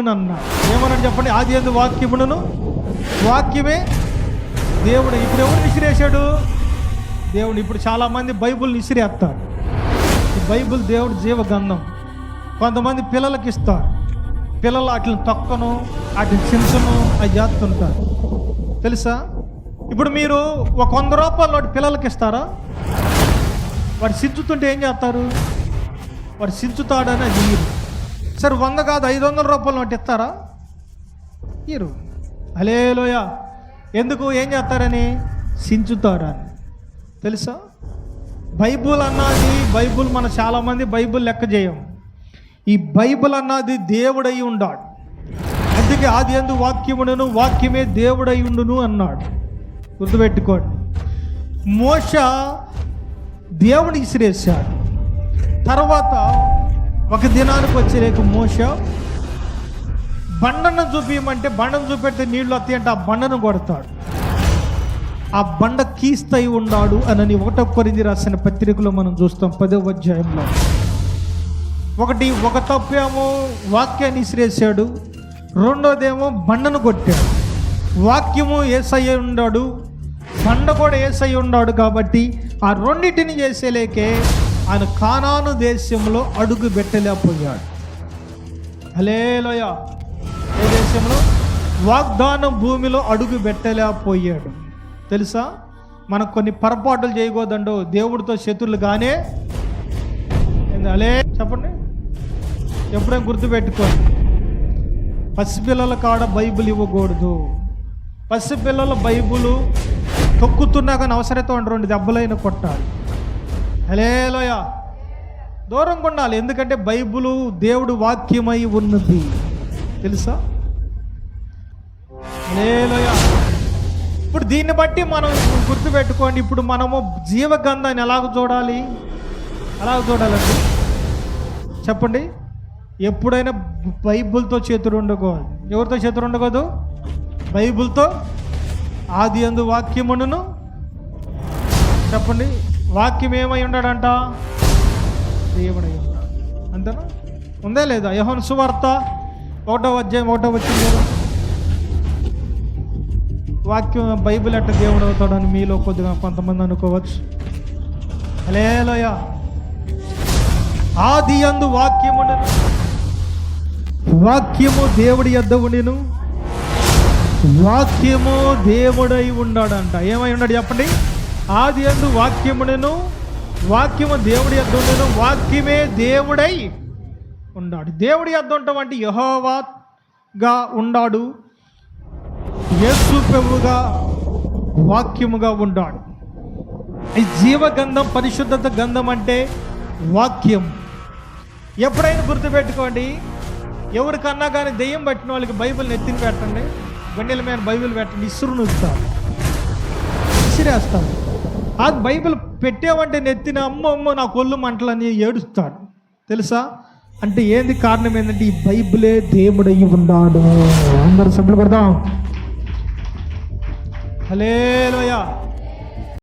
వాక్యమును అన్నాడు ఏమన్నాడు చెప్పండి? ఆది ఎందు వాక్యమును వాక్యమే దేవుడు ఇప్పుడు ఎవరు విసిరేశాడు? దేవుడు ఇప్పుడు చాలామంది బైబుల్ విసిరేస్తారు. ఈ బైబుల్ దేవుడు జీవగంధం. కొంతమంది పిల్లలకి ఇస్తారు. పిల్లలు వాటిని తొక్కను వాటిని చింతను అవి చేస్తుంటారు. తెలుసా? ఇప్పుడు మీరు ఒక వంద రూపాయలు వాటి పిల్లలకి ఇస్తారా? వాడు సిద్ధుతుంటే ఏం చేస్తారు? వాడు సిద్ధుతాడని అది సరే వంద కాదు ఐదు వందల రూపాయలు నోటి ఇస్తారా? ఇరు. అలేలోయ. ఎందుకు ఏం చేస్తారని? సించుతారని తెలుసా? బైబుల్ అన్నది బైబుల్ మన చాలామంది బైబుల్ లెక్క చేయం. ఈ బైబుల్ అన్నది దేవుడై ఉండాడు. అందుకే ఆది ఎందు వాక్యముడును వాక్యమే దేవుడై ఉండును అన్నాడు. గుర్తుపెట్టుకోండి. మోష దేవుని ఇసిరేశాడు తర్వాత ఒక దినానికి వచ్చేలేక మోస. బండను చూపించమంటే బండను చూపెడితే నీళ్ళు వస్తాయి అంటే ఆ బండను కొడతాడు. ఆ బండ కీస్తై ఉన్నాడు అనని ఒకటో కొరింది రాసిన పత్రికలో మనం చూస్తాం పదవ అధ్యాయంలో. ఒకటి ఒక తప్పేమో వాక్యాన్ని ఇసిరేసాడు రెండోదేమో బండను కొట్టాడు. వాక్యము ఏసయ్య ఉన్నాడు బండ కూడా ఏసై ఉన్నాడు కాబట్టి ఆ రెండింటిని చేసేలేకే ఆయన కానాను దేశంలో అడుగు పెట్టలేకపోయాడు. హలేలోయ ఏ దేశంలో? వాగ్దానం భూమిలో అడుగు పెట్టలేకపోయాడు. తెలుసా? మనకు కొన్ని పొరపాట్లు చేయకూడదండు దేవుడితో శత్రులు కానీ అలే చెప్పండి. ఎప్పుడైనా గుర్తుపెట్టుకోండి. పసిపిల్లల కాడ బైబుల్ ఇవ్వకూడదు. పసిపిల్లల బైబుల్ తొక్కుతున్నా కానీ అవసరత ఉండి రెండు దెబ్బలైన కొట్టాలి. హలేలోయ. దూరంగా ఉండాలి ఎందుకంటే బైబుల్ దేవుడు వాక్యమై ఉన్నది. తెలుసా? హలేలోయ. ఇప్పుడు దీన్ని బట్టి మనం గుర్తుపెట్టుకోండి ఇప్పుడు మనము జీవగంధాన్ని ఎలాగ చూడాలి? ఎలాగ చూడాలండి? చెప్పండి. ఎప్పుడైనా బైబుల్తో చేతుడు ఉండకూడదు ఎవరితో చేతులు ఉండకూడదు బైబుల్తో. ఆది అందు వాక్యమును చెప్పండి. వాక్యం ఏమై ఉన్నాడంట దేవుడై ఉన్నాడు అంతేనా ఉందా లేదా? యహోన్ సువార్త ఒకటో అధ్యాయం ఒకటో వచ్చింది కదా వాక్యం బైబిల్ అట్ట దేవుడు అవుతాడని మీలో కొద్దిగా కొంతమంది అనుకోవచ్చు. అలేలోయ ఆది అందు వాక్యమును వాక్యము దేవుడి యొద్ద ఉండిను. వాక్యము దేవుడై ఉన్నాడంట ఏమై ఉన్నాడు చెప్పండి? ఆది అందు వాక్యమునను వాక్యము దేవుడి యొద్ద వాక్యమే దేవుడై ఉన్నాడు దేవుడి యొద్ద అంటే యహోవాగా ఉన్నాడు యేసు ప్రభుగా వాక్యముగా ఉన్నాడు ఈ జీవగంధం పరిశుద్ధత గంధం అంటే వాక్యం. ఎప్పుడైనా గుర్తుపెట్టుకోండి ఎవరికన్నా కానీ దెయ్యం పట్టిన వాళ్ళకి బైబిల్ ఎత్తిన పెట్టండి గండెల మీద బైబిల్ పెట్టండి ఇసురు నూస్తాను ఇసిరేస్తాను ఆ బైబిల్ పెట్టేవంటే నెత్తిన అమ్మ అమ్మ నా కొల్లు మంటలని ఏడుస్తాడు. తెలుసా? అంటే ఏంది కారణం ఏంటంటే ఈ బైబిలే దేవుడయ్యి ఉన్నాడు. అందరు సభ్యులు కొడదాం. హలేలోయ